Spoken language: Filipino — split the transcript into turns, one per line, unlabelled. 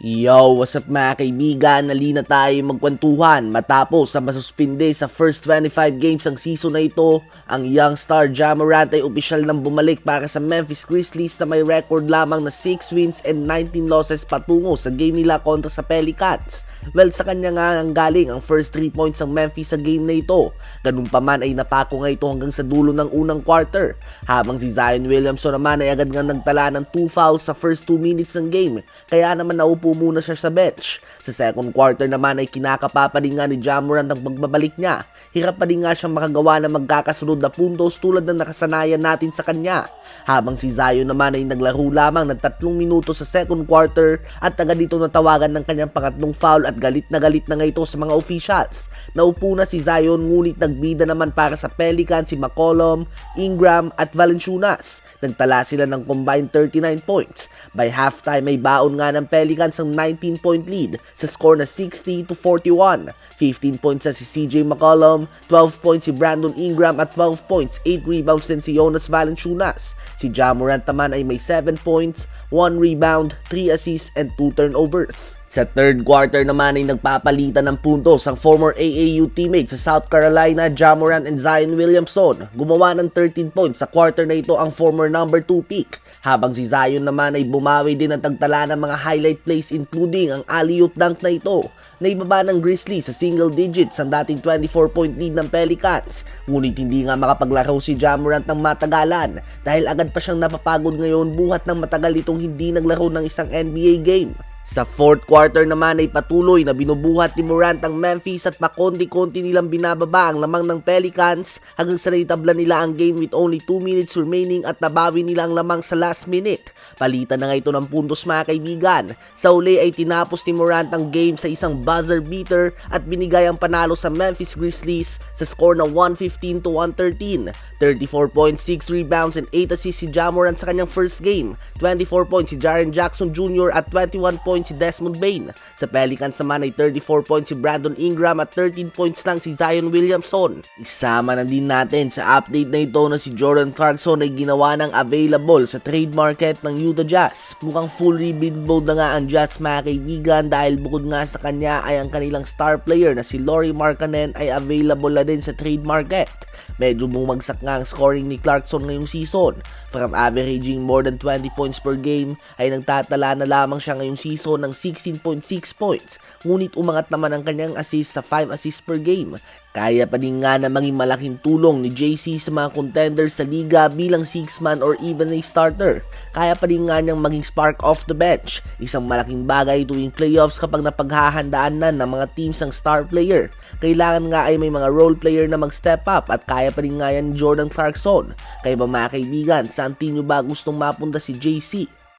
Yo, what's up mga kaibigan? Nalina tayo magkwentuhan matapos sa masuspinde sa first 25 games ng season na ito. Ang young star Jamorant ay opisyal nang bumalik para sa Memphis Grizzlies na may record lamang na 6 wins and 19 losses patungo sa game nila kontra sa Pelicans. Well, sa kanya nga ang galing ang first 3 points ng Memphis sa game na ito. Ganun pa man ay napako nga ito hanggang sa dulo ng unang quarter. Habang si Zion Williamson naman ay agad nga nagtala ng 2 fouls sa first 2 minutes ng game. Kaya naman naupo muna siya sa bench. Sa second quarter naman ay kinakapa pa din nga ni Jamorant ang pagbabalik niya. Hirap pa din nga siyang makagawa ng magkakasunod na puntos tulad ng nakasanayan natin sa kanya. Habang si Zion naman ay naglaro lamang ng tatlong minuto sa second quarter at agad dito natawagan ng kanyang pangatlong foul at galit na galit na nga ito sa mga officials. Naupo na si Zion ngunit nagbida naman para sa Pelicans si McCollum, Ingram at Valenciunas. Nagtala sila ng combined 39 points. By halftime ay baon nga ng Pelicans ang 19 point lead sa score na 60 to 41. 15 points na si CJ McCollum, 12 points si Brandon Ingram at 12 points, 8 rebounds din si Jonas Valenciunas. Si Jamorant naman ay may 7 points, 1 rebound, 3 assists and 2 turnovers. Sa third quarter naman ay nagpapalitan ng puntos ang former AAU teammates sa South Carolina, Jamorant and Zion Williamson. Gumawa ng 13 points sa quarter na ito ang former number 2 pick. Habang si Zion naman ay bumawi din ang tagtala ng mga highlight plays including ang alley-oop dunk na ito. Naibaba ng Grizzlies sa single digits ang dating 24-point lead ng Pelicans. Ngunit hindi nga makapaglaro si Jamorant ng matagalan dahil agad pa siyang napapagod ngayon buhat ng matagal itong hindi naglaro ng isang NBA game. Sa fourth quarter naman ay patuloy na binubuhat ni Morant ang Memphis at pakonti-konti nilang binababa ang lamang ng Pelicans hanggang sa naitabla nila ang game with only 2 minutes remaining at nabawi nila ang lamang sa last minute. Palitan na nga ito ng puntos mga kaibigan. Sa uli ay tinapos ni Morant ang game sa isang buzzer beater at binigay ang panalo sa Memphis Grizzlies sa score na 115 to 113. 34.6 rebounds and 8 assists si Jamorant sa kanyang first game. 24 points si Jaren Jackson Jr. at 21 points si Desmond Bain. Sa Pelicans naman ay 34 points si Brandon Ingram at 13 points lang si Zion Williamson. Isama na din natin sa update na ito na si Jordan Clarkson ay ginawa ng available sa trade market ng Utah Jazz. Mukhang full rebuild mode na nga ang Jazz mga kaibigan dahil bukod nga sa kanya ay ang kanilang star player na si Laurie Markkanen ay available na din sa trade market. Medyo bumagsak nga ang scoring ni Clarkson ngayong season. From averaging more than 20 points per game ay nagtatala na lamang siya ngayong season ng 16.6 points. Ngunit umangat naman ang kanyang assist sa 5 assists per game. Kaya pa din nga na maging malaking tulong ni JC sa mga contenders sa liga bilang 6-man or even a starter. Kaya pa din nga niyang maging spark off the bench. Isang malaking bagay tuwing playoffs kapag napaghahandaan na ng mga teams ang star player. Kailangan nga ay may mga role player na mag-step up at kaya pa rin nga yan Jordan Clarkson. Kaya ba mga kaibigan, saan team ba gustong mapunta si JC?